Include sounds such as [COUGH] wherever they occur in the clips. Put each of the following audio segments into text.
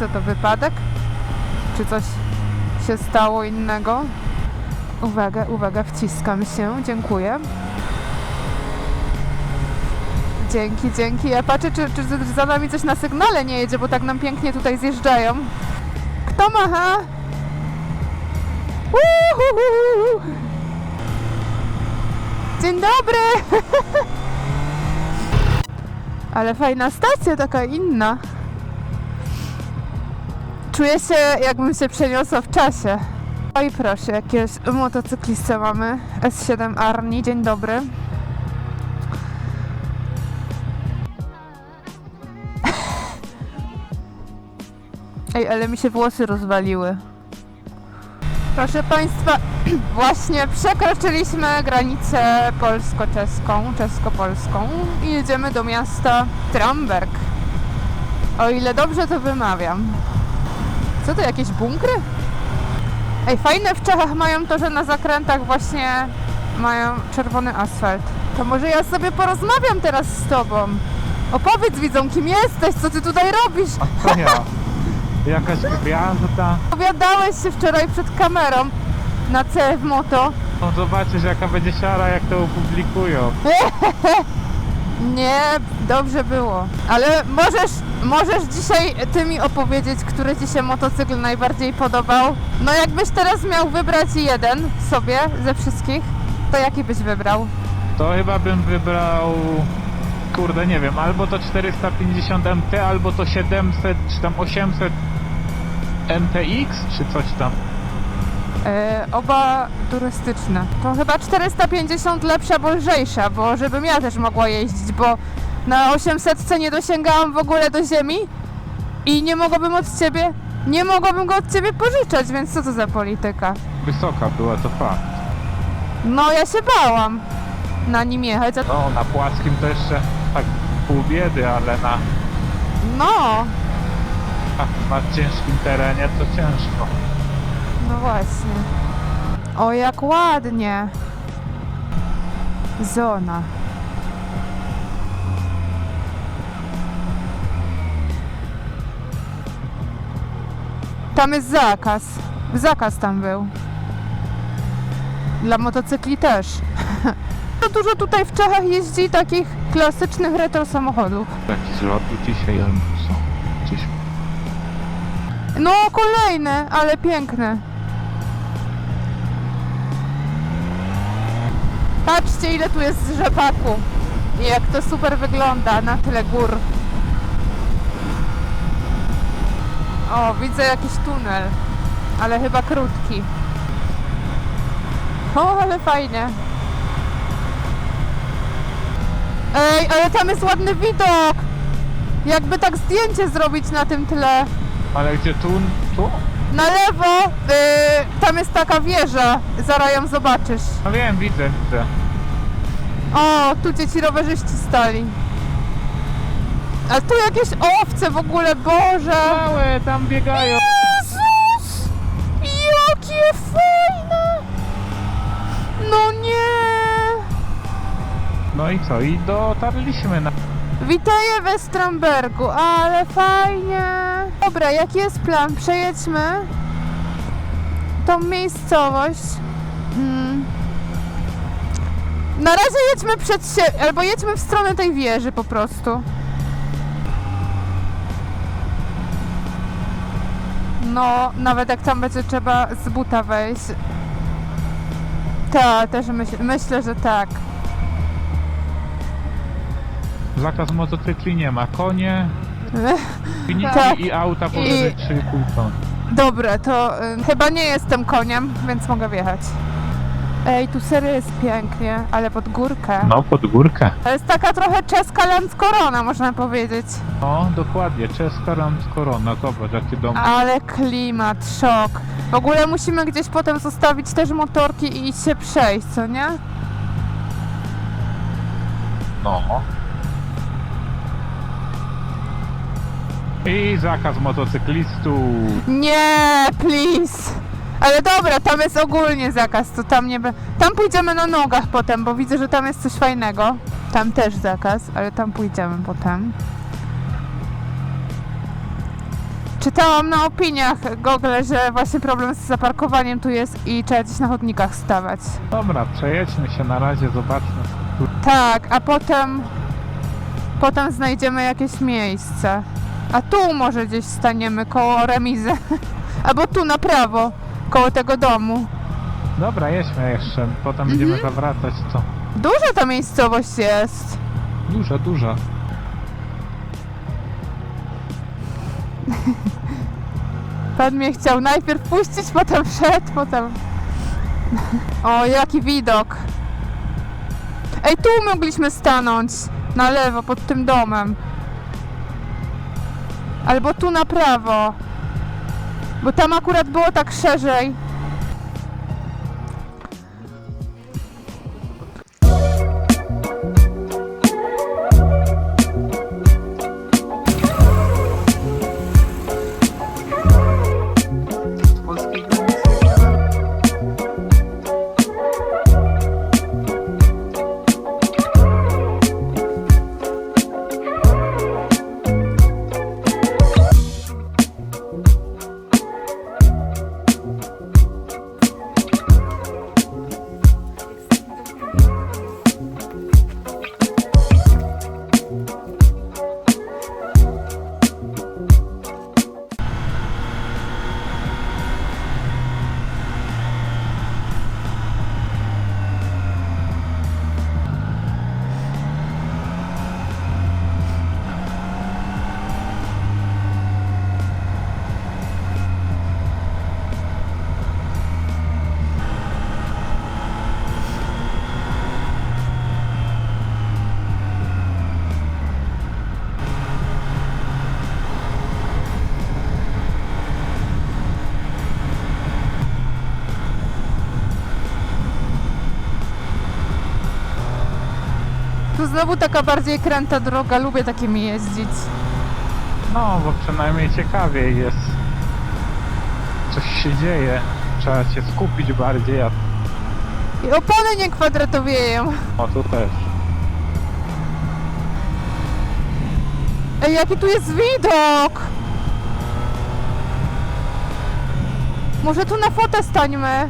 Co to wypadek? Czy coś się stało innego? Uwaga, uwaga, wciskam się, dziękuję. Dzięki, dzięki. Ja patrzę, czy, czy za nami coś na sygnale nie jedzie, bo tak nam pięknie tutaj zjeżdżają. Kto macha? Uhuhu. Dzień dobry! [LAUGHS] Ale fajna stacja, taka inna. Czuję się, jakbym się przeniosła w czasie. Oj proszę, jakiegoś motocyklistę mamy. S7 Arni, dzień dobry. [LAUGHS] Ej, ale mi się włosy rozwaliły. Proszę Państwa, [CLEARS THROAT] właśnie przekroczyliśmy granicę polsko-czeską, czesko-polską i jedziemy do miasta Tramberg. O ile dobrze to wymawiam. Co to, jakieś bunkry? Ej, fajne w Czechach mają to, że na zakrętach właśnie mają czerwony asfalt. To może ja sobie porozmawiam teraz z Tobą. Opowiedz widzom, kim jesteś, co Ty tutaj robisz. A co ja? Jakaś gwiazda? Opowiadałeś się wczoraj przed kamerą na CF Moto. No zobaczysz jaka będzie siara jak to opublikują. [LAUGHS] Nie, dobrze było. Ale możesz, możesz dzisiaj ty mi opowiedzieć, który ci się motocykl najbardziej podobał. No jakbyś teraz miał wybrać jeden sobie ze wszystkich, to jaki byś wybrał? To chyba bym wybrał... Kurde, nie wiem, albo to 450 MT, albo to 700, czy tam 800 MTX, czy coś tam. E, oba turystyczne. To chyba 450 lepsza, bo lżejsza, bo żebym ja też mogła jeździć, bo na 800 nie dosięgałam w ogóle do ziemi i nie mogłabym od ciebie, nie mogłabym go od ciebie pożyczać, więc co to za polityka? Wysoka była, to fakt. No ja się bałam na nim jechać, a... No, na płaskim to jeszcze tak pół biedy, ale na, no, na, na ciężkim terenie to ciężko. no właśnie. O jak ładnie. Zona. Tam jest zakaz. Zakaz tam był. Dla motocykli też. [LAUGHS] To dużo tutaj w Czechach jeździ takich klasycznych retro samochodów. Jakiś lotu dzisiaj są. Gdzieś No, kolejne, ale piękne. Patrzcie, ile tu jest rzepaku. I jak to super wygląda na tyle gór. O, widzę jakiś tunel, ale chyba krótki. O, ale fajnie. Ej, ale tam jest ładny widok! Jakby tak zdjęcie zrobić na tym tle. Ale gdzie tu? Tu? Na lewo, y, tam jest taka wieża, zaraz ją zobaczysz. No wiem, widzę, widzę. O, tu dzieci rowerzyści stali. A tu jakieś owce w ogóle, Boże! Małe tam biegają. Jezus! Jakie fajne! No nie! No i co? I dotarliśmy na... Witaję we Strambergu, ale fajnie! Dobra, jaki jest plan? Przejedźmy tą miejscowość. Hmm. Na razie jedźmy przed siebie, albo jedźmy w stronę tej wieży po prostu. No, nawet jak tam będzie trzeba z buta wejść. Tak, też myśl, myślę, że tak. Zakaz motocykli nie ma. Konie, [LAUGHS] Tak. i auta powyżej 3,5 ton. Dobra, to y, chyba nie jestem koniem, więc mogę wjechać. Ej, tu serio jest pięknie, ale pod górkę. No, pod górkę. To jest taka trochę czeska Land Corona, można powiedzieć. No, dokładnie. Czeska Land Corona. Zobacz, jaki dom. Ale klimat, szok. W ogóle musimy gdzieś potem zostawić też motorki i iść się przejść, co nie? No. I zakaz motocyklistów. Nie, please! Ale dobra, tam jest ogólnie zakaz, to tam nie be... Tam pójdziemy na nogach potem, bo widzę, że tam jest coś fajnego. Tam też zakaz, ale tam pójdziemy potem. Czytałam na opiniach Google, że właśnie problem z zaparkowaniem tu jest i trzeba gdzieś na chodnikach stawać. Dobra, przejedźmy się na razie, zobaczmy. Tak, a potem potem znajdziemy jakieś miejsce. A tu może gdzieś staniemy koło remizy. [LAUGHS] Albo tu na prawo, koło tego domu. Dobra, jedźmy jeszcze, potem będziemy Mhm. zawracać, co? Duża ta miejscowość jest. Duża, duża. [LAUGHS] Pan mnie chciał najpierw puścić, potem wszedł, potem... O, jaki widok. Ej, tu mogliśmy stanąć. Na lewo, pod tym domem. Albo tu na prawo. Bo tam akurat było tak szerzej. Znowu taka bardziej kręta droga, lubię takimi jeździć. No, bo przynajmniej ciekawiej jest. Coś się dzieje. Trzeba się skupić bardziej, a I opony nie kwadratowieją. o tu też. Ej, jaki tu jest widok! Może tu na fotę stańmy?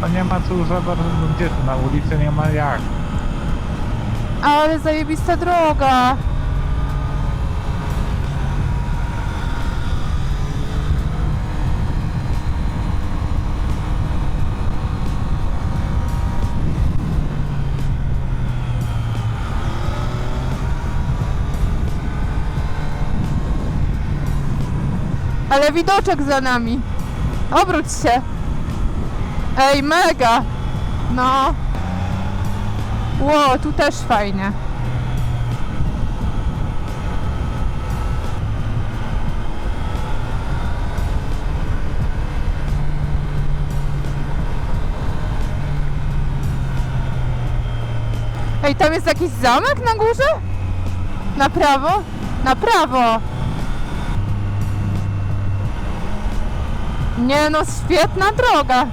No nie ma tu za bardzo, gdzie tu na ulicy nie ma jak. Ale zajebista droga. Ale widoczek za nami. Obróć się. Ej, mega. No. Ło, tu też fajnie. Ej, tam jest jakiś zamek na górze? Na prawo? Na prawo! Nie no, świetna droga!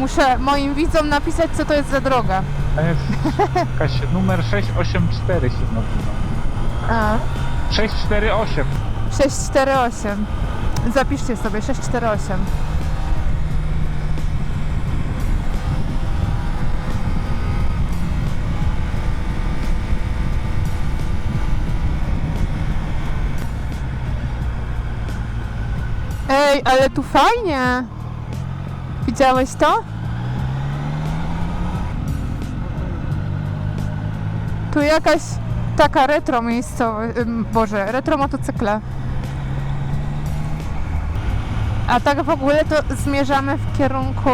Muszę moim widzom napisać, co to jest za droga. To jest jakaś numer 684 się nazywa. A. 648. 648. Zapiszcie sobie 648. Ej, ale tu fajnie. Widziałeś to? Tu jakaś taka retro miejscowość, boże, retro motocykle. A tak w ogóle to zmierzamy w kierunku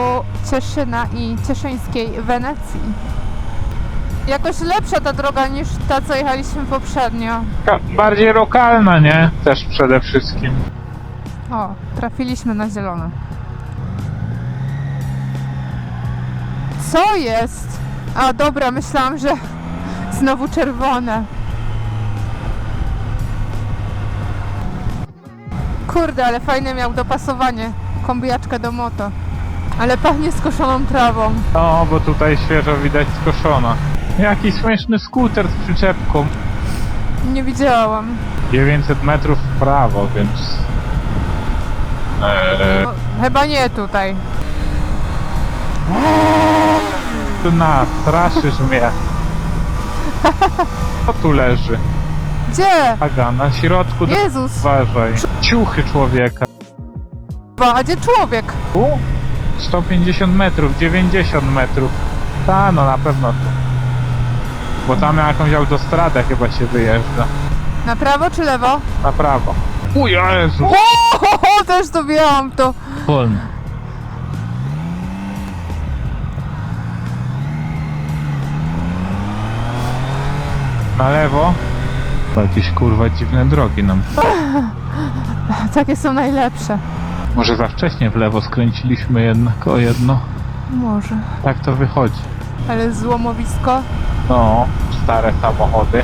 Cieszyna i cieszyńskiej Wenecji. Jakoś lepsza ta droga niż ta, co jechaliśmy poprzednio. Bardziej lokalna, nie? Też przede wszystkim. O, trafiliśmy na zielone. Co jest? A dobra, myślałam, że znowu czerwone. Kurde, ale fajne miał dopasowanie. Kombijaczka do moto. Ale pachnie skoszoną trawą. No, bo tutaj świeżo widać skoszona. Jakiś śmieszny skuter z przyczepką. Nie widziałam. 900 metrów w prawo, więc... Eee, No, chyba nie tutaj. Tu na, straszysz mnie. Co tu leży? Gdzie? Aga, na środku... Jezus! Uważaj. Ciuchy człowieka. Ba, A gdzie człowiek? Tu? 150 metrów, 90 metrów. Ta, no na pewno tu. Bo tam na jakąś autostradę chyba się wyjeżdża. Na prawo czy lewo? Na prawo. O Jezu! O, też to wiem, to. Wolno. Na lewo? To jakieś kurwa dziwne drogi nam. [LAUGHS] Takie są najlepsze. Może za wcześnie w lewo skręciliśmy jednak o jedno. Może. Tak to wychodzi. Ale złomowisko. No, stare samochody.